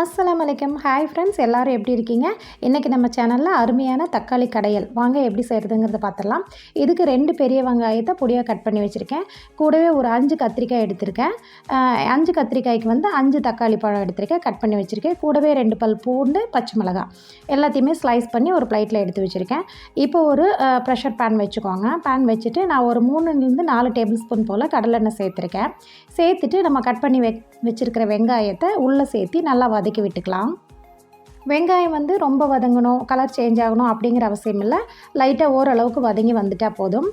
அஸ்லாம் வலைக்கம் hi friends எல்லோரும் எப்படி இருக்கீங்க? இன்றைக்கி நம்ம சேனலில் அருமையான தக்காளி கடையல். வாங்க எப்படி செய்கிறதுங்கிறத பார்த்துடலாம் இதுக்கு ரெண்டு பெரிய வெங்காயத்தை பொடியாக கட் பண்ணி வச்சுருக்கேன். கூடவே ஒரு அஞ்சு கத்திரிக்காய் எடுத்திருக்கேன். அஞ்சு கத்திரிக்காய்க்கு வந்து அஞ்சு தக்காளி பழம் எடுத்திருக்கேன். கட் பண்ணி வச்சுருக்கேன். கூடவே ரெண்டு பல் பூண்டு பச்சை மிளகாய். எல்லாத்தையுமே ஸ்லைஸ் பண்ணி ஒரு பிளேட்டில் எடுத்து வச்சுருக்கேன். இப்போ ஒரு ப்ரெஷர் பேன் வச்சுக்கோங்க. பேன் வச்சுட்டு நான் ஒரு மூணுலேருந்து நாலு டேபிள் ஸ்பூன் போல் கடலெண்ணெய் சேர்த்துருக்கேன். சேர்த்துட்டு நம்ம கட் பண்ணி வெ வச்சுருக்கிற வெங்காயத்தை உள்ளே சேர்த்து நல்லா வதக்கி விட்டுக்கலாம். வெங்காயம் வந்து ரொம்ப வதங்கணும் கலர் சேஞ்ச் ஆகணும் அப்படிங்கிற அவசியம் இல்லை. லைட்டாக ஓரளவுக்கு வதங்கி வந்துட்டால் போதும்.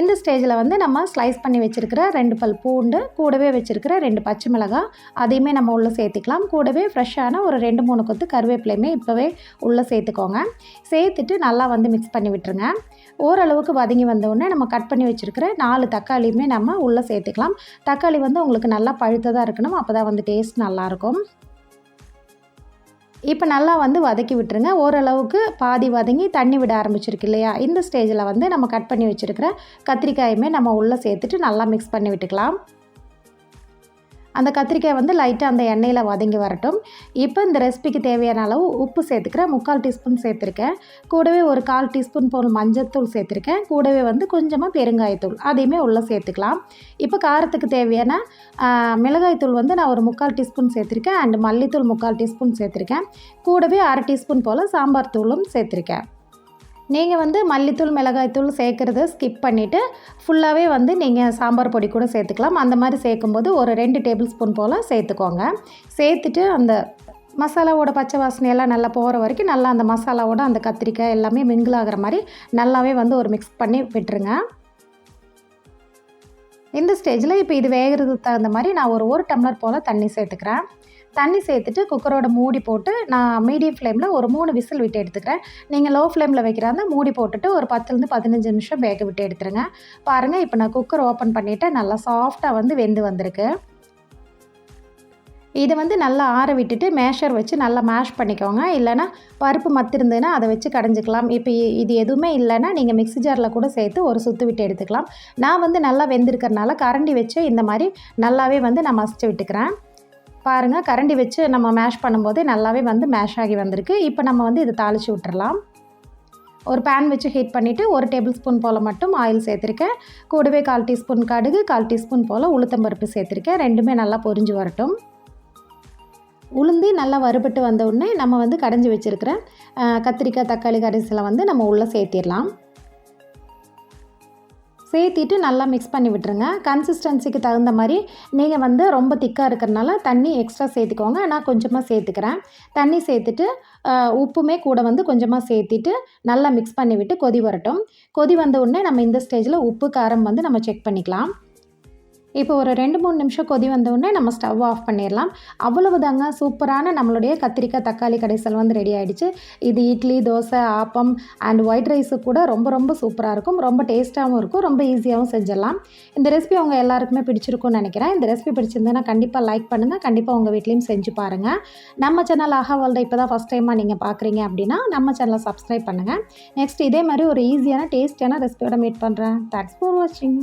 இந்த ஸ்டேஜில் வந்து நம்ம ஸ்லைஸ் பண்ணி வச்சுருக்கிற ரெண்டு பல் பூண்டு கூடவே வச்சுருக்கிற ரெண்டு பச்சை மிளகாய் அதையுமே நம்ம உள்ளே சேர்த்துக்கலாம். கூடவே ஃப்ரெஷ்ஷான ஒரு ரெண்டு மூணு கொத்து கருவேப்பிலையுமே இப்போவே உள்ளே சேர்த்துக்கோங்க. சேர்த்துட்டு நல்லா வந்து மிக்ஸ் பண்ணி விட்டுருங்க. ஓரளவுக்கு வதங்கி வந்தவுடனே நம்ம கட் பண்ணி வச்சுருக்கிற நாலு தக்காளியுமே நம்ம உள்ளே சேர்த்துக்கலாம். தக்காளி வந்து உங்களுக்கு நல்லா பழுத்ததாக இருக்கணும் அப்போ தான் வந்து டேஸ்ட் நல்லாயிருக்கும் இப்போ நல்லா வந்து வதக்கி விட்டுருங்க. ஓரளவுக்கு பாதி வதங்கி தண்ணி விட ஆரம்பிச்சிருக்கு இல்லையா? இந்த ஸ்டேஜில் வந்து நம்ம கட் பண்ணி வச்சுருக்கிற கத்திரிக்காயுமே நம்ம உள்ளே சேர்த்துட்டு நல்லா மிக்ஸ் பண்ணி விட்டுக்கலாம். அந்த கத்திரிக்காய் வந்து லைட்டாக அந்த எண்ணெயில் வதங்கி வரட்டும். இப்போ இந்த ரெசிபிக்கு தேவையான அளவு உப்பு சேர்த்துக்கிறேன். முக்கால் டீஸ்பூன் சேர்த்துருக்கேன். கூடவே ஒரு கால் டீஸ்பூன் போல் மஞ்சத்தூள் சேர்த்துருக்கேன். கூடவே வந்து கொஞ்சமாக பெருங்காயத்தூள் அதையுமே உள்ளே சேர்த்துக்கலாம். இப்போ காரத்துக்கு தேவையான மிளகாய்த்தூள் வந்து நான் ஒரு முக்கால் டீஸ்பூன் சேர்த்துருக்கேன். அண்ட் மல்லித்தூள் முக்கால் டீஸ்பூன் சேர்த்துருக்கேன். கூடவே அரை டீஸ்பூன் போல் சாம்பார் தூளும் சேர்த்துருக்கேன். நீங்கள் வந்து மல்லித்தூள் மிளகாய்த்தூள் சேர்க்குறத ஸ்கிப் பண்ணிவிட்டு ஃபுல்லாகவே வந்து நீங்கள் சாம்பார் பொடி கூட சேர்த்துக்கலாம். அந்த மாதிரி சேர்க்கும்போது ஒரு ரெண்டு டேபிள் ஸ்பூன் போல் சேர்த்துக்கோங்க. சேர்த்துட்டு அந்த மசாலாவோட பச்சை வாசனையெல்லாம் நல்லா போகிற வரைக்கும் நல்லா அந்த மசாலாவோட அந்த கத்திரிக்காய் எல்லாமே மிங்கிள் ஆகிற மாதிரி நல்லாவே வந்து ஒரு மிக்ஸ் பண்ணி விட்டுருங்க. இந்த ஸ்டேஜில் இப்போ இது வேகிறதுக்கு தகுந்த மாதிரி நான் ஒரு ஒரு டம்ளர் போல் தண்ணி சேர்த்துக்கிறேன். தண்ணி சேர்த்துட்டு குக்கரோட மூடி போட்டு நான் மீடியம் ஃப்ளேமில் ஒரு மூணு விசில் விட்டு எடுத்துக்கிறேன். நீங்கள் லோ ஃப்ளேமில் வைக்கிறாங்க மூடி போட்டுட்டு ஒரு பத்துலேருந்து பதினஞ்சு நிமிஷம் வேக விட்டு எடுத்துருங்க. பாருங்கள் இப்போ நான் குக்கர் ஓப்பன் பண்ணிவிட்டு நல்லா சாஃப்டாக வந்து வெந்து வந்திருக்கு. இதை வந்து நல்லா ஆற விட்டுட்டு மேஷர் வச்சு நல்லா மேஷ் பண்ணிக்கோங்க. இல்லைன்னா பருப்பு மத்திருந்ததுன்னா அதை வச்சு கடைஞ்சிக்கலாம். இப்போ இது எதுவுமே இல்லைன்னா நீங்கள் மிக்ஸி ஜாரில் கூட சேர்த்து ஒரு சுற்று விட்டு எடுத்துக்கலாம். நான் வந்து நல்லா வெந்திருக்கிறனால கரண்டி வச்சு இந்த மாதிரி நல்லாவே வந்து நான் மசிச்சு விட்டுக்கிறேன். பாருங்கள் கரண்டி வச்சு நம்ம மேஷ் பண்ணும்போதே நல்லாவே வந்து மேஷ் ஆகி வந்திருக்கு. இப்போ நம்ம வந்து இதை தாளித்து விட்டுறலாம். ஒரு பேன் வச்சு ஹீட் பண்ணிவிட்டு ஒரு டேபிள் ஸ்பூன் போல் மட்டும் ஆயில் சேர்த்துருக்கேன். கூடவே கால் டீஸ்பூன் கடுகு கால் டீஸ்பூன் போல் உளுத்தம்பருப்பு சேர்த்துருக்கேன். ரெண்டுமே நல்லா பொரிஞ்சு வரட்டும். உளுந்து நல்லா வறுபட்டு வந்த உடனே நம்ம வந்து கடைஞ்சி வச்சுருக்கிற கத்திரிக்காய் தக்காளி கரைசலை வந்து நம்ம உள்ளே சேர்த்திடலாம். சேர்த்திட்டு நல்லா மிக்ஸ் பண்ணி விட்டுருங்க. கன்சிஸ்டன்சிக்கு தகுந்த மாதிரி நீங்கள் வந்து ரொம்ப திக்காக இருக்கிறனால தண்ணி எக்ஸ்ட்ரா சேர்த்துக்கோங்க. நான் கொஞ்சமாக சேர்த்துக்கிறேன். தண்ணி சேர்த்துட்டு உப்புமே கூட வந்து கொஞ்சமாக சேர்த்திட்டு நல்லா மிக்ஸ் பண்ணி விட்டு கொதி வரட்டும். கொதி வந்த உடனே நம்ம இந்த ஸ்டேஜில் உப்பு காரம் வந்து நம்ம செக் பண்ணிக்கலாம். இப்போ ஒரு ரெண்டு மூணு நிமிஷம் கொதி வந்தோடனே நம்ம ஸ்டவ் ஆஃப் பண்ணிடலாம் அவ்வளவுதாங்க சூப்பரான நம்மளுடைய கத்திரிக்காய் தக்காளி கடைசல் வந்து ரெடி ஆகிடுச்சு இது idli dosa appam and white rice கூட ரொம்ப ரொம்ப சூப்பராக இருக்கும். ரொம்ப டேஸ்ட்டாகவும் இருக்கும். ரொம்ப ஈஸியாகவும் செஞ்சிடலாம் இந்த ரெசிபி உங்கள் எல்லாருக்குமே பிடிச்சிருக்கும்னு நினைக்கிறேன். இந்த ரெசிபி பிடிச்சிருந்தேன்னா கண்டிப்பாக லைக் பண்ணுங்கள் கண்டிப்பாக உங்கள் வீட்லேயும் செஞ்சு பாருங்கள் நம்ம சேனல் ஆஹா வேர்ல்டை இப்போ தான் ஃபஸ்ட் டைமாக நீங்கள் பார்க்குறீங்க அப்படின்னா நம்ம சேனலை சப்ஸ்கிரைப் பண்ணுங்கள் நெக்ஸ்ட் இதே மாதிரி ஒரு ஈஸியான டேஸ்டியான ரெசிபியோட மீட் பண்ணுறேன் தேங்க்ஸ் ஃபார் வாட்சிங்